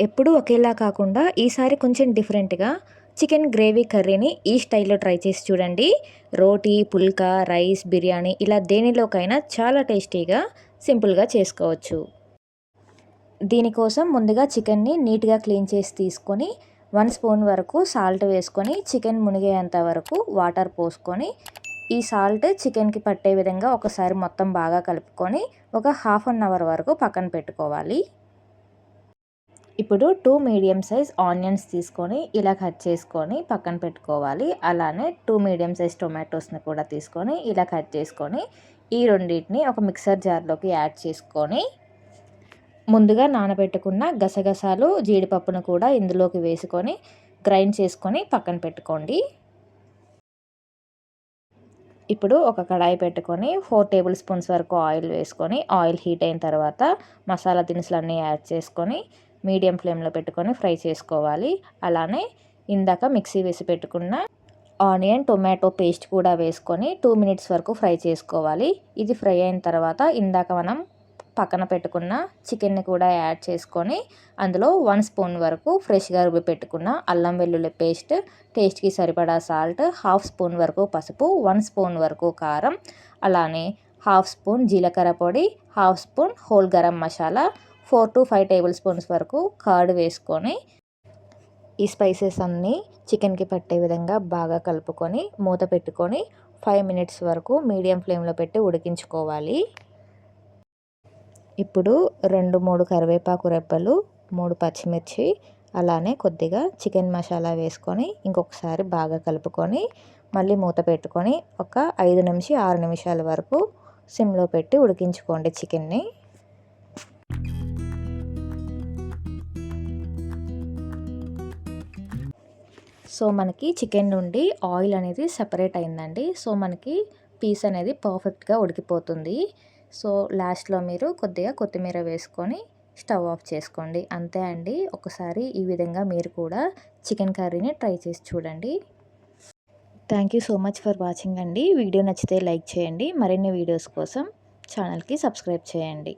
ఎప్పుడూ ఒకేలా కాకుండా ఈసారి కొంచెం డిఫరెంట్గా చికెన్ గ్రేవీ కర్రీని ఈ స్టైల్లో ట్రై చేసి చూడండి. రోటీ పుల్కా రైస్ బిర్యానీ ఇలా దేనిలోకైనా చాలా టేస్టీగా సింపుల్గా చేసుకోవచ్చు. దీనికోసం ముందుగా చికెన్ని నీట్గా క్లీన్ చేసి తీసుకొని వన్ స్పూన్ వరకు సాల్ట్ వేసుకొని చికెన్ మునిగేంత వరకు వాటర్ పోసుకొని ఈ సాల్ట్ చికెన్కి పట్టే విధంగా ఒకసారి మొత్తం బాగా కలుపుకొని ఒక హాఫ్ అన్ అవర్ వరకు పక్కన పెట్టుకోవాలి. ఇప్పుడు టూ మీడియం సైజ్ ఆనియన్స్ తీసుకొని ఇలా కట్ చేసుకొని పక్కన పెట్టుకోవాలి. అలానే టూ మీడియం సైజ్ టొమాటోస్ని కూడా తీసుకొని ఇలా కట్ చేసుకొని ఈ రెండింటిని ఒక మిక్సర్ జార్లోకి యాడ్ చేసుకొని ముందుగా నానబెట్టుకున్న గసగసాలు జీడిపప్పును కూడా ఇందులోకి వేసుకొని గ్రైండ్ చేసుకొని పక్కన పెట్టుకోండి. ఇప్పుడు ఒక కడాయి పెట్టుకొని ఫోర్ టేబుల్ స్పూన్స్ వరకు ఆయిల్ వేసుకొని ఆయిల్ హీట్ అయిన తర్వాత మసాలా దినుసులన్నీ యాడ్ చేసుకొని మీడియం ఫ్లేమ్లో పెట్టుకొని ఫ్రై చేసుకోవాలి. అలానే ఇందాక మిక్సీ వేసి పెట్టుకున్న ఆనియన్ టొమాటో పేస్ట్ కూడా వేసుకొని టూ మినిట్స్ వరకు ఫ్రై చేసుకోవాలి. ఇది ఫ్రై అయిన తర్వాత ఇందాక మనం పక్కన పెట్టుకున్న చికెన్ని కూడా యాడ్ చేసుకొని అందులో వన్ స్పూన్ వరకు ఫ్రెష్గా రుబ్బి పెట్టుకున్న అల్లం వెల్లుల్లి పేస్ట్ టేస్ట్కి సరిపడా సాల్ట్ హాఫ్ స్పూన్ వరకు పసుపు వన్ స్పూన్ వరకు కారం అలానే హాఫ్ స్పూన్ జీలకర్ర పొడి half spoon whole garam masala four to five tablespoons వరకు కర్డ్ వేసుకొని ఈ స్పైసెస్ అన్నీ చికెన్కి పట్టే విధంగా బాగా కలుపుకొని మూత పెట్టుకొని ఫైవ్ మినిట్స్ వరకు మీడియం ఫ్లేమ్లో పెట్టి ఉడికించుకోవాలి. ఇప్పుడు రెండు మూడు కరివేపాకు రెబ్బలు మూడు పచ్చిమిర్చి అలానే కొద్దిగా చికెన్ మసాలా వేసుకొని ఇంకొకసారి బాగా కలుపుకొని మళ్ళీ మూత పెట్టుకొని ఒక ఐదు నుంచి ఆరు నిమిషాల వరకు సిమ్లో పెట్టి ఉడికించుకోండి చికెన్ని. సో మనకి చికెన్ నుండి ఆయిల్ అనేది సపరేట్ అయిందండి. సో మనకి పీస్ అనేది పర్ఫెక్ట్గా ఉడికిపోతుంది. సో లాస్ట్లో మీరు కొద్దిగా కొత్తిమీర వేసుకొని స్టవ్ ఆఫ్ చేసుకోండి. అంతే అండి. ఒకసారి ఈ విధంగా మీరు కూడా చికెన్ కర్రీని ట్రై చేసి చూడండి. Thank you so much for watching అండి. వీడియో నచ్చితే లైక్ చేయండి. మరిన్ని వీడియోస్ కోసం ఛానల్కి సబ్స్క్రైబ్ చేయండి.